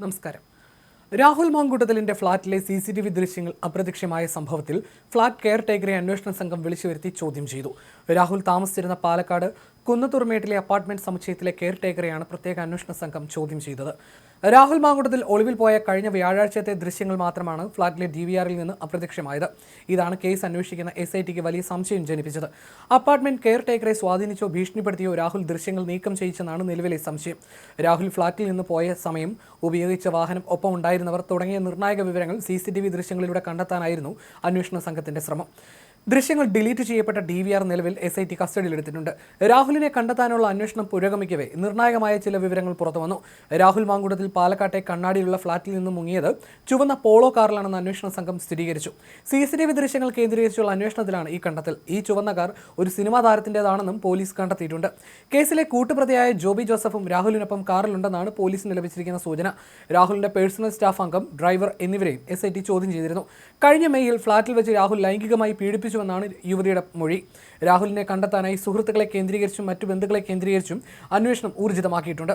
നമസ്കാരം. രാഹുൽ മാങ്കൂട്ടത്തിലിന്റെ ഫ്ളാറ്റിലെ C C T V ദൃശ്യങ്ങൾ അപ്രത്യക്ഷമായ സംഭവത്തിൽ ഫ്ളാറ്റ് കെയർ ടേക്കറെ അന്വേഷണ സംഘം വിളിച്ചു വരുത്തി ചോദ്യം ചെയ്തു. രാഹുൽ താമസിച്ചിരുന്ന പാലക്കാട് കുന്നത്തുറമേട്ടിലെ അപ്പാർട്ട്മെന്റ് സമുച്ചയത്തിലെ കെയർ ടേക്കറെയാണ് പ്രത്യേക അന്വേഷണ സംഘം ചോദ്യം ചെയ്തത്. രാഹുൽ മാങ്കുടത്തിൽ ഒളിവിൽ പോയ കഴിഞ്ഞ വ്യാഴാഴ്ചത്തെ ദൃശ്യങ്ങൾ മാത്രമാണ് ഫ്ളാറ്റിലെ ഡി വി ആറിൽ നിന്ന് അപ്രത്യക്ഷമായത്. ഇതാണ് കേസ് അന്വേഷിക്കുന്ന എസ് ഐ ടിക്ക് വലിയ സംശയം ജനിപ്പിച്ചത്. അപ്പാർട്ട്മെന്റ് കെയർ ടേക്കറെ സ്വാധീനിച്ചോ ഭീഷണിപ്പെടുത്തിയോ രാഹുൽ ദൃശ്യങ്ങൾ നീക്കം ചെയ്യിച്ചെന്നാണ് നിലവിലെ സംശയം. രാഹുൽ ഫ്ളാറ്റിൽ നിന്ന് പോയ സമയം ഉപയോഗിച്ച വാഹനം ഒപ്പം ഉണ്ടായിരുന്നവർ തുടങ്ങിയ നിർണായക വിവരങ്ങൾ സി സി ടി വി ദൃശ്യങ്ങളിലൂടെ കണ്ടെത്താനായിരുന്നു അന്വേഷണ സംഘത്തിന്റെ ശ്രമം. ദൃശ്യങ്ങൾ ഡിലീറ്റ് ചെയ്യപ്പെട്ട ഡി വി ആർ നിലവിൽ എസ് ഐ ടി കസ്റ്റഡിയിലെടുത്തിട്ടുണ്ട്. രാഹുലിനെ കണ്ടെത്താനുള്ള അന്വേഷണം പുരോഗമിക്കവേ. നിർണായകമായ ചില വിവരങ്ങൾ പുറത്തുവന്നു. രാഹുൽ മാങ്കുടത്തിൽ പാലക്കാട്ടെ കണ്ണാടിയിലുള്ള ഫ്ളാറ്റിൽ നിന്ന് മുങ്ങിയത് ചുവന്ന പോളോ കാറിലാണെന്ന് അന്വേഷണ സംഘം സ്ഥിരീകരിച്ചു. സി സി ടി വി ദൃശ്യങ്ങൾ കേന്ദ്രീകരിച്ചുള്ള അന്വേഷണത്തിലാണ് ഈ കണ്ടെത്തൽ. ഈ ചുവന്ന കാർ ഒരു സിനിമാ താരത്തിന്റെതാണെന്നും പോലീസ് കണ്ടെത്തിയിട്ടുണ്ട്. കേസിലെ കൂട്ടുപ്രതിയായ ജോബി ജോസഫും രാഹുലിനൊപ്പം കാറിലുണ്ടെന്നാണ് പോലീസിന് ലഭിച്ചിരിക്കുന്ന സൂചന. രാഹുലിന്റെ പേഴ്സണൽ സ്റ്റാഫ് അംഗം ഡ്രൈവർ എന്നിവരെയും എസ് ചോദ്യം ചെയ്തിരുന്നു. കഴിഞ്ഞ മെയ്യിൽ ഫ്ളാറ്റിൽ വെച്ച് രാഹുൽ ലൈംഗികമായി പീഡിപ്പിച്ചുവെന്നാണ് യുവതിയുടെ മൊഴി. രാഹുലിനെ കണ്ടെത്താനായി സുഹൃത്തുക്കളെ കേന്ദ്രീകരിച്ചും മറ്റു ബന്ധുക്കളെ കേന്ദ്രീകരിച്ചും അന്വേഷണം ഊർജിതമാക്കിയിട്ടുണ്ട്.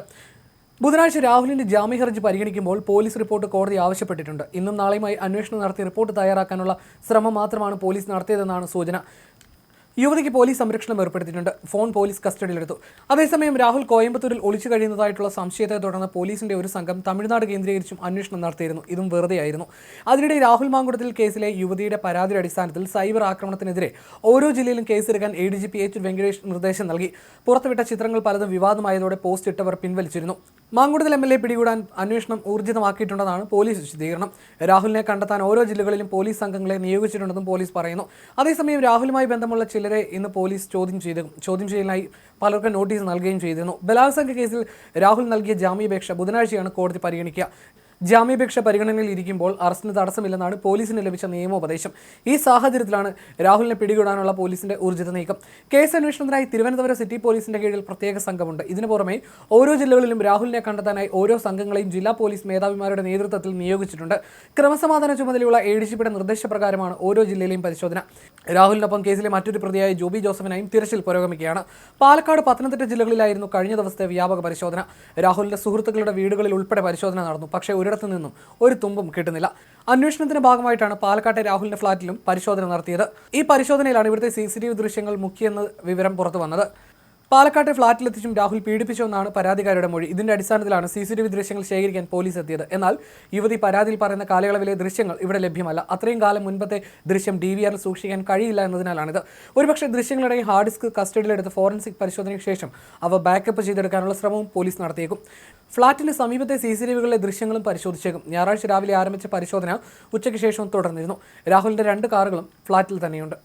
ബുധനാഴ്ച രാഹുലിന്റെ ജാമ്യ ഹർജി പരിഗണിക്കുമ്പോൾ പോലീസ് റിപ്പോർട്ട് കോടതി ആവശ്യപ്പെട്ടിട്ടുണ്ട്. ഇന്നും നാളെയുമായി അന്വേഷണം നടത്തി റിപ്പോർട്ട് തയ്യാറാക്കാനുള്ള ശ്രമം മാത്രമാണ് പോലീസ് നടത്തിയതെന്നാണ് സൂചന. യുവതിക്ക് പോലീസ് സംരക്ഷണം ഏർപ്പെടുത്തിയിട്ടുണ്ട്. ഫോൺ പോലീസ് കസ്റ്റഡിയിലെടുത്തു. അതേസമയം രാഹുൽ കോയമ്പത്തൂരിൽ ഒളിച്ചു കഴിയുന്നതായിട്ടുള്ള സംശയത്തെ തുടർന്ന് പോലീസിന്റെ ഒരു സംഘം തമിഴ്നാട് കേന്ദ്രീകരിച്ചും അന്വേഷണം നടത്തിയിരുന്നു. ഇതും വെറുതെയായിരുന്നു. അതിനിടെ രാഹുൽ മാങ്കുടത്തിൽ കേസിലെ യുവതിയുടെ പരാതിയുടെ അടിസ്ഥാനത്തിൽ സൈബർ ആക്രമണത്തിനെതിരെ ഓരോ ജില്ലയിലും കേസെടുക്കാൻ A D G P H Venkatesh നിർദ്ദേശം നൽകി. പുറത്തുവിട്ട ചിത്രങ്ങൾ പലതും വിവാദമായതോടെ പോസ്റ്റ് ഇട്ടവർ പിൻവലിച്ചിരുന്നു. മാങ്കുടത്തിൽ എം എൽ എ പിടികൂടാൻ അന്വേഷണം ഊർജിതമാക്കിയിട്ടുണ്ടെന്നാണ് പോലീസ് വിശദീകരണം. രാഹുലിനെ കണ്ടെത്താൻ ഓരോ ജില്ലകളിലും പോലീസ് സംഘങ്ങളെ നിയോഗിച്ചിട്ടുണ്ടെന്നും പോലീസ് പറയുന്നു. അതേസമയം രാഹുലുമായി ബന്ധമുള്ള ചിലരെ ഇന്ന് പോലീസ് ചോദ്യം ചെയ്തു ചോദ്യം ചെയ്യലിനായി പലർക്കും നോട്ടീസ് നൽകുകയും ചെയ്തിരുന്നു. ബലാത്സംഗ കേസിൽ രാഹുൽ നൽകിയ ജാമ്യാപേക്ഷ ബുധനാഴ്ചയാണ് കോടതി പരിഗണിക്കുക. ജാമ്യാപേക്ഷ പരിഗണനയിൽ ഇരിക്കുമ്പോൾ അറസ്റ്റിന് തടസ്സമില്ലെന്നാണ് പോലീസിന് ലഭിച്ച നിയമോപദേശം. ഈ സാഹചര്യത്തിലാണ് രാഹുലിനെ പിടികൂടാനുള്ള പോലീസിന്റെ ഊർജിത നീക്കം. കേസ് അന്വേഷണത്തിനായി തിരുവനന്തപുരം സിറ്റി പോലീസിന്റെ കീഴിൽ പ്രത്യേക സംഘമുണ്ട്. ഇതിനു പുറമെ ഓരോ ജില്ലകളിലും രാഹുലിനെ കണ്ടെത്താനായി ഓരോ സംഘങ്ങളെയും ജില്ലാ പോലീസ് മേധാവിമാരുടെ നേതൃത്വത്തിൽ നിയോഗിച്ചിട്ടുണ്ട്. ക്രമസമാധാന ചുമതലയുള്ള എ ഡി ജിപിയുടെ നിർദ്ദേശപ്രകാരമാണ് ഓരോ ജില്ലയിലെയും പരിശോധന. രാഹുലിനൊപ്പം കേസിലെ മറ്റൊരു പ്രതിയായ ജോബി ജോസഫിനായും തിരച്ചിൽ പുരോഗമിക്കുകയാണ്. പാലക്കാട് പത്തനംതിട്ട ജില്ലകളിലായിരുന്നു കഴിഞ്ഞ ദിവസത്തെ വ്യാപക പരിശോധന. രാഹുലിന്റെ സുഹൃത്തുക്കളുടെ വീടുകളിൽ ഉൾപ്പെടെ പരിശോധന നടന്നു. പക്ഷേ ഒരിടത്തു നിന്നും ഒരു തുമ്പും കിട്ടുന്നില്ല. അന്വേഷണത്തിന്റെ ഭാഗമായിട്ടാണ് പാലക്കാട്ടെ രാഹുലിന്റെ ഫ്ളാറ്റിലും പരിശോധന നടത്തിയത്. ഈ പരിശോധനയിലാണ് ഇവിടുത്തെ സി ദൃശ്യങ്ങൾ മുഖ്യെന്ന വിവരം പുറത്തു വന്നത്. പാലക്കാട്ടെ ഫ്ളാറ്റിലെത്തിച്ചും രാഹുൽ പീഡിപ്പിച്ചുവെന്നാണ് പരാതിക്കാരുടെ മൊഴി. ഇതിന്റെ അടിസ്ഥാനത്തിലാണ് സി സി ടി വി ദൃശ്യങ്ങൾ ശേഖരിക്കാൻ പോലീസ് എത്തിയത്. എന്നാൽ യുവതി പരാതിയിൽ പറയുന്ന കാലയളവിലെ ദൃശ്യങ്ങൾ ഇവിടെ ലഭ്യമല്ല. അത്രയും കാലം മുൻപത്തെ ദൃശ്യം ഡി വി ആറിൽ സൂക്ഷിക്കാൻ കഴിയില്ല എന്നതിനാലാണിത്. ഒരുപക്ഷെ ദൃശ്യങ്ങളുടെ ഹാർഡ് ഡിസ്ക് കസ്റ്റഡിയിലെടുത്ത് ഫോറൻസിക് പരിശോധനയ്ക്ക് ശേഷം അവ ബാക്കപ്പ് ചെയ്തെടുക്കാനുള്ള ശ്രമവും പോലീസ് നടത്തിയേക്കും. ഫ്ളാറ്റിന് സമീപത്തെ സി സി ടി വികളിലെ ദൃശ്യങ്ങളും പരിശോധിച്ചേക്കും. ഞായറാഴ്ച രാവിലെ ആരംഭിച്ച പരിശോധന ഉച്ചയ്ക്ക് ശേഷവും തുടർന്നിരുന്നു. രാഹുലിന്റെ രണ്ട് കാറുകളും ഫ്ളാറ്റിൽ തന്നെയുണ്ട്.